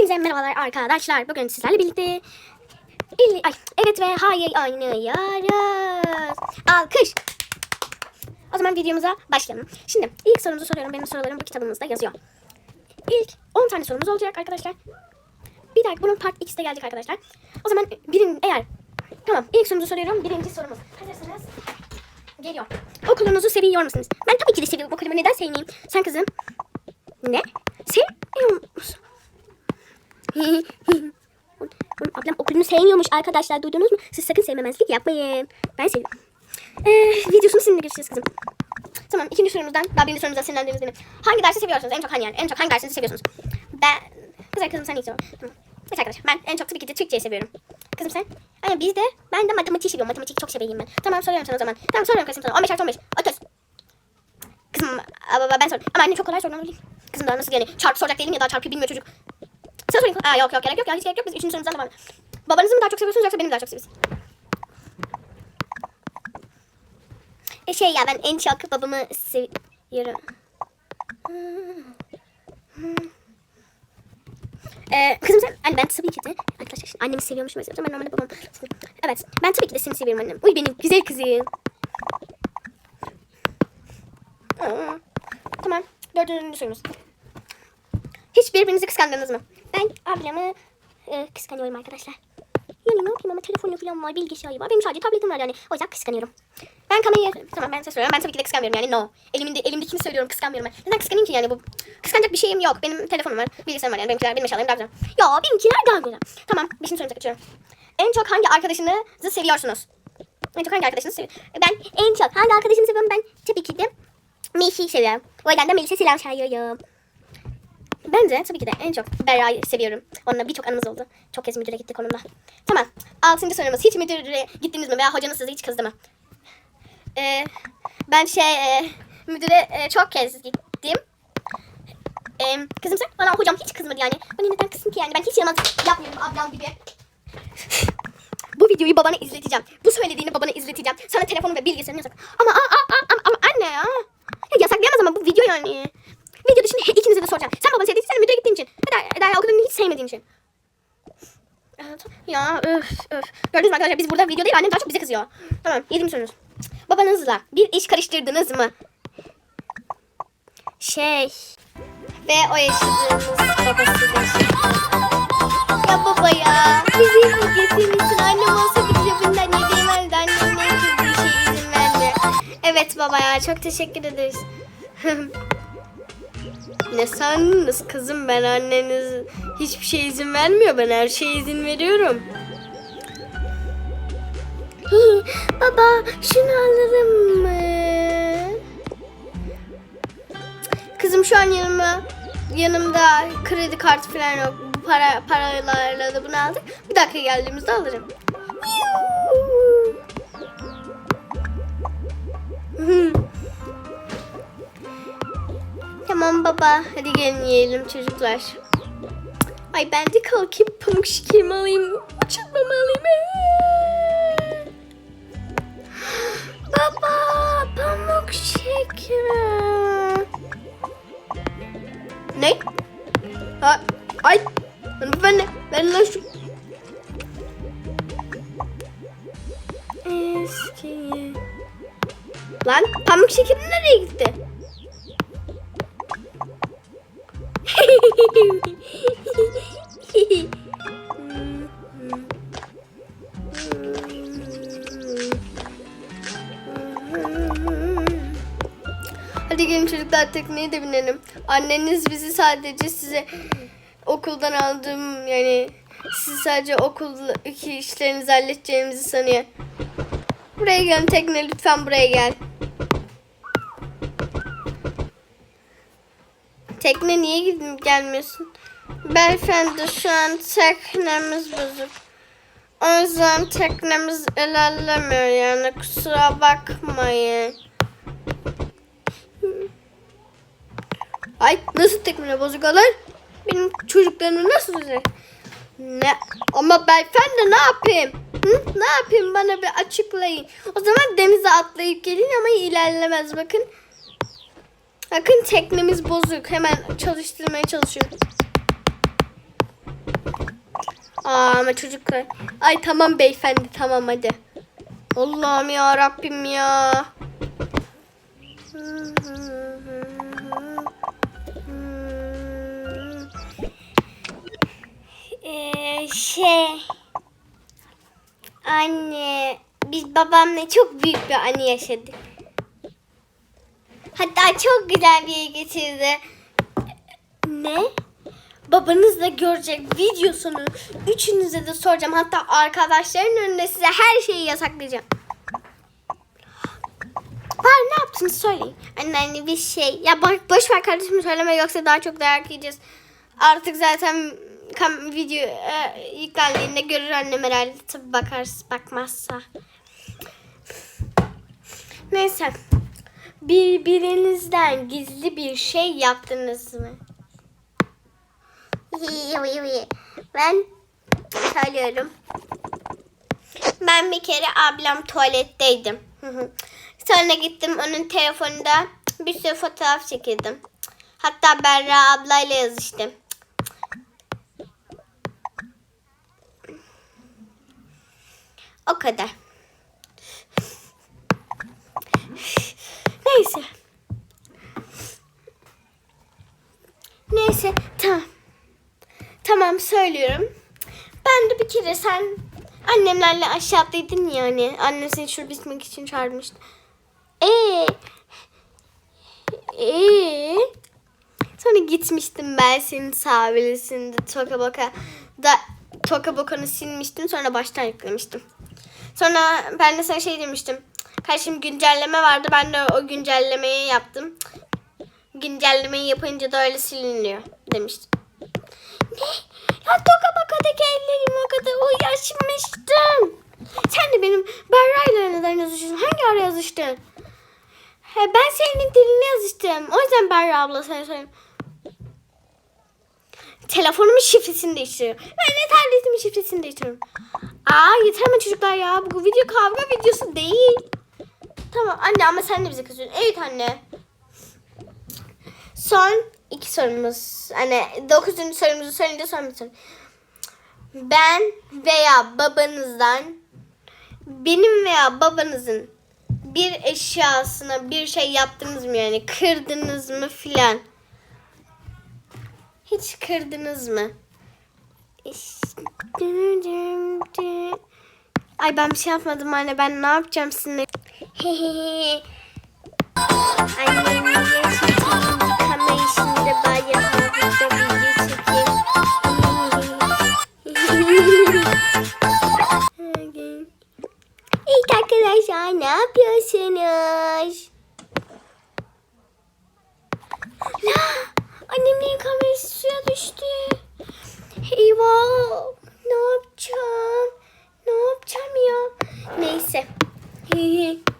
Hepinize merhabalar arkadaşlar. Bugün sizlerle birlikte İl- ay, evet ve hayır oynuyoruz. Alkış. O zaman videomuza başlayalım. Şimdi ilk sorumuzu soruyorum. Benim sorularım bu kitabımızda yazıyor. İlk 10 tane sorumuz olacak arkadaşlar. Bir dakika bunun part X'de gelecek arkadaşlar. O zaman birin eğer tamam ilk sorumuzu soruyorum. Birinci sorumuz. Hazırsınız. Geliyor. Okulunuzu seviyor musunuz? Ben tabii ki de seviyorum okulumu. Neden sevmeyeyim? Sen kızım. Ne? Ablam okulunu sevmiyormuş arkadaşlar duydunuz mu? Siz sakın sevmemezlik yapmayın. Ben seviyorum. Ee, videosunu sizinle görüşeceğiz kızım. Tamam ikinci sorumuzdan daha birinci sorumuzdan sinirlendiğimiz değil mi? Hangi dersi seviyorsunuz? En çok hangi yer? En çok hangi dersinizi seviyorsunuz? Ben... Kızlar kızım sen ilk sor. Tamam. Evet arkadaşlar ben en çok tabii ki de Türkçeyi seviyorum. Kızım sen? Aynen biz de ben de matematiği seviyorum. Matematiği çok seveyim ben. Tamam soruyorum sana o zaman. Tamam soruyorum kızım sana. 15 artı 15. 30. Kızım ben sorayım. Ama anne çok kolay sormam. Kızım daha nasıl yani çarpı soracak değilim ya daha çarpıyı bilmiyor çocuk. Sen sorayım. Aa yok yok gerek yok ya hiç gerek yok. Biz üçüncü sorumuzdan devam edelim. Babanızı mı daha çok seviyorsunuz yoksa beni mi daha çok seviyorsunuz? E şey ya ben en çok babamı seviyorum. Ee, kızım sen, hani ben tabii ki de arkadaşlar şimdi annemi seviyormuşum mesela ben normalde babam Evet ben tabii ki de seni seviyorum annem. Uy benim güzel kızım. Aa, Tamam dördüncü sorumuz. Hiç birbirinizi kıskandınız mı? Ben ablemi e, kıskanıyorum arkadaşlar. Yani ne yapayım ama telefonu falan var, bilgisayarı var. Benim sadece tabletim var yani. O yüzden kıskanıyorum. Ben kamerayı... Tamam ben size söylüyorum. Ben tabii ki de kıskanmıyorum yani no. Elimde, elimdekini söylüyorum kıskanmıyorum ben. Neden kıskanayım ki yani bu? Kıskanacak bir şeyim yok. Benim telefonum var, bilgisayarım var yani. Benimkiler, benim eşyalarım daha güzel. Ya benimkiler daha güzel. Tamam beşinci sorumuza geçiyorum. En çok hangi arkadaşınızı seviyorsunuz? En çok hangi arkadaşınızı seviyorsunuz? Ben en çok hangi arkadaşımı seviyorum? Ben tabii ki de Melis'i seviyorum. O yüzden de Melis'e selam söylüyorum. Bence tabii ki de en çok Berra'yı seviyorum. Onunla birçok anımız oldu. Çok kez müdüre gittik onunla. Tamam. Altıncı sorumuz. Hiç müdüre gittiniz mi? Veya hocanız size hiç kızdı mı? Ee, ben şey e, müdüre e, çok kez gittim. Ee, kızım sen? Bana hocam hiç kızmadı yani. Bana neden kızsın ki yani? Ben hiç yaramazlık yapmıyorum ablam gibi. Bu videoyu babana izleteceğim. Bu söylediğini babana izleteceğim. Sana telefonu ve bilgisayarını yasak. Ama, aa, aa, ama, ama anne ya. ya. Yasaklayamaz ama bu video yani. Video dışında he- ikinize de soracağım. Sen babanı sevdiysen sen müdüre gittiğin için. Eda, Eda'yı o kadar hiç sevmediğin için. Evet. Ya öf öf. Gördünüz mü arkadaşlar biz burada video değil annem daha çok bize kızıyor. Tamam yedinci sorunuz. Babanızla bir iş karıştırdınız mı? Şey. Ve o yaşadığımız babasıdır. Ya baba ya. Bizi bu getirmişsin. Annem olsa bize bundan yedemezdi. Annem ne bir şey izin verdi. Evet baba ya çok teşekkür ederiz. ne sandınız kızım ben anneniz hiçbir şey izin vermiyor. Ben her şeye izin veriyorum. baba şunu alırım mı? Kızım şu an yanıma yanımda kredi kartı falan yok. Bu para paralarla da bunu aldık. Bir dakika geldiğimizde alırım. tamam baba. Hadi gelin yiyelim çocuklar. Ay ben de kalkayım pamuk şekerimi alayım. Uçurtmamı alayım. Hadi gelin çocuklar tekneye de binelim. Anneniz bizi sadece size okuldan aldım yani siz sadece okuldaki işlerinizi halledeceğimizi sanıyor. Buraya gelin tekne lütfen buraya gel. Tekne niye gidip gelmiyorsun? Beyefendi şu an teknemiz bozuk. O yüzden teknemiz ilerlemiyor yani kusura bakmayın. Ay nasıl tekmine bozuk olur? Benim çocuklarımı nasıl bozuk? Ne? Ama beyefendi ne yapayım? Hı? Ne yapayım bana bir açıklayın. O zaman denize atlayıp gelin ama ilerlemez bakın. Bakın teknemiz bozuk. Hemen çalıştırmaya çalışıyorum. Aa ama çocuklar. Ay tamam beyefendi tamam hadi. Allah'ım ya Rabbim ya. Ee, şey anne biz babamla çok büyük bir anı yaşadık. Hatta çok güzel bir yere getirdi. Ne? Babanız da görecek videosunu. Üçünüze de soracağım. Hatta arkadaşların önünde size her şeyi yasaklayacağım. Var ne yaptınız söyleyin. Anne anne bir şey. Ya boş, boş ver kardeşim söyleme yoksa daha çok dayak yiyeceğiz. Artık zaten kam video e, yüklendiğinde görür annem herhalde. Tabi bakar bakmazsa. Neyse. Birbirinizden gizli bir şey yaptınız mı? Ben söylüyorum. Ben bir kere ablam tuvaletteydim. Sonra gittim onun telefonunda bir sürü fotoğraf çekildim. Hatta Berra ablayla yazıştım. O kadar. Neyse. Neyse tamam. Tamam söylüyorum. Ben de bir kere sen annemlerle aşağıdaydın yani. Annem seni şurada bitmek için çağırmıştı. Ee, ee, sonra gitmiştim ben senin sahibesinde Toka Boka da Toka Boka'nı silmiştim sonra baştan yüklemiştim. Sonra ben de sana şey demiştim. Kardeşim güncelleme vardı ben de o güncellemeyi yaptım. Güncellemeyi yapınca da öyle siliniyor demiştim. Ne? Ya Toka Boka'daki ellerim o kadar uğraşmıştım. Sen de benim Berra'yla neden yazışıyorsun? Hangi ara yazıştın? He, ben senin dilini yazıştım. O yüzden Berra abla sana söyleyeyim. Telefonumun şifresini değiştiriyorum. Ben de tabletimin şifresini değiştiriyorum. Aa yeter mi çocuklar ya? Bu video kavga videosu değil. Tamam anne ama sen de bize kızıyorsun. Evet anne. Son iki sorumuz. Hani dokuzuncu sorumuzu söyleyince son bir soru. Ben veya babanızdan benim veya babanızın bir eşyasına bir şey yaptınız mı yani kırdınız mı filan? Hiç kırdınız mı? Ay ben bir şey yapmadım anne ben ne yapacağım sizinle? Annem video çekeyim. Kamera işinde ben yapmadım da video çekeyim. İlk arkadaşlar ne yapıyorsunuz? La annemin kamerası suya düştü. Eyvah ne yapacağım? Ne yapacağım ya? Neyse.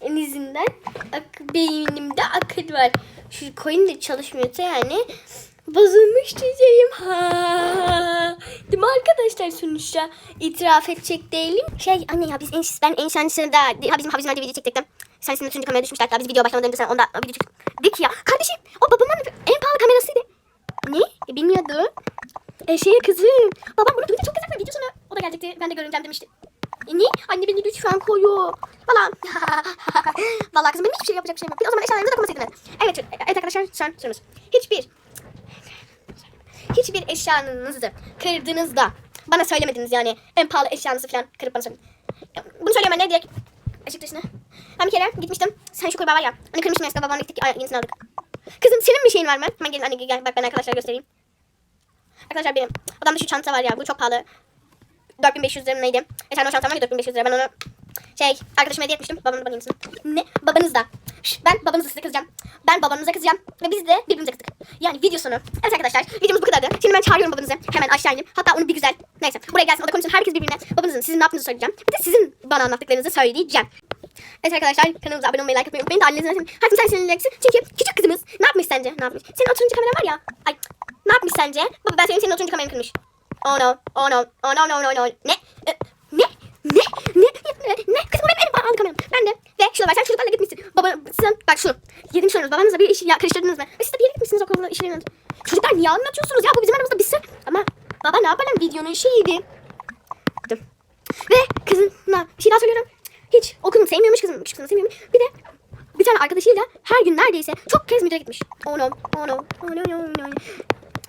en azından ak beynimde akıl var. Şu coin de çalışmıyorsa yani bozulmuş diyeceğim. Ha. Değil mi arkadaşlar sonuçta itiraf edecek değilim. Şey anne ya biz en, ben en şansında ha bizim havuzlarda video çektik. Sen senin üçüncü kameraya düşmüş hatta biz video başlamadan önce sen onda video çektik ya. Kardeşim o babamın en pahalı kamerasıydı. Ne? E, bilmiyordum. E, şeye kızım. Babam bunu duyunca çok kızardı. Videosunu o da gelecekti. Ben de göreceğim demişti. E, ne? Anne beni lütfen koyu. Valla. Valla kızım benim hiçbir şey yapacak bir şeyim yok. O zaman eşyalarınıza dokunmasaydınız. Evet, evet arkadaşlar an sorumuz. Hiçbir hiçbir eşyanızı kırdığınızda bana söylemediniz yani en pahalı eşyanızı falan kırıp bana söyledin. Bunu söyleyemem ne direkt ışık dışına. Ben bir kere gitmiştim. Sen şu kurbağa var ya. Hani kırmıştım eskiden babamla gittik yenisini aldık. Kızım senin bir şeyin var mı? Hemen gelin anne gel bak ben arkadaşlara göstereyim. Arkadaşlar benim. Adamda şu çanta var ya bu çok pahalı. 4500 lira neydi? Geçen o çantam var ya 4500 lira ben onu şey arkadaşıma hediye etmiştim. Babamın bana yenisini. Ne? Babanız da. Şş, ben babanızı size kızacağım. Ben babanıza kızacağım. Ve biz de birbirimize kızdık. Yani videosunu. Evet arkadaşlar videomuz bu kadardı. Şimdi ben çağırıyorum babanızı. Hemen aşağı indim. Hatta onu bir güzel. Neyse buraya gelsin o da konuşsun. Herkes birbirine babanızın sizin ne yaptığınızı söyleyeceğim. Bir de sizin bana anlattıklarınızı söyleyeceğim. Evet arkadaşlar kanalımıza abone olmayı, like atmayı unutmayın da annenizin zaten herkesin sen sinirleneceksin. Çünkü küçük kızımız ne yapmış sence? Ne yapmış? Senin oturuncu kameran var ya. Ay ne yapmış sence? Baba ben senin senin oturuncu kameranı kırmış. Oh no. Oh no. Oh no no no no. Ne? Ne? Ne? Ne? Kızım benim en pahalı kameram. Ben de. Ve şurada var. Sen çocuklarla gitmişsin. Baba sen bak şu. Yedinci sorunuz. Babanızla bir iş ya, karıştırdınız mı? Ve siz de bir yere gitmişsiniz okulda işleriniz. Çocuklar niye anlatıyorsunuz ya? Bu bizim aramızda bitsin. Ama baba ne yapalım? Videonun şeyiydi. Ve kızına bir şey daha söylüyorum. Hiç okulunu sevmiyormuş kızım. Küçük kızını sevmiyormuş. Bir de bir tane arkadaşıyla her gün neredeyse çok kez müdüre gitmiş. Oh no, oh no, oh no, no, no.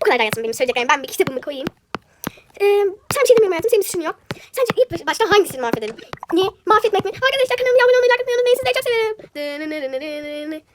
Bu kadar hayatım benim söyleyeceklerim. Ben bir kitabımı koyayım. Ee, sen bir şey demiyorum hayatım. Senin bir suçun yok. Sence ilk başta hangisini mahvedelim? Ne? Mahvetmek mi? Arkadaşlar kanalıma abone olmayı, like atmayı unutmayın. Sizleri çok severim.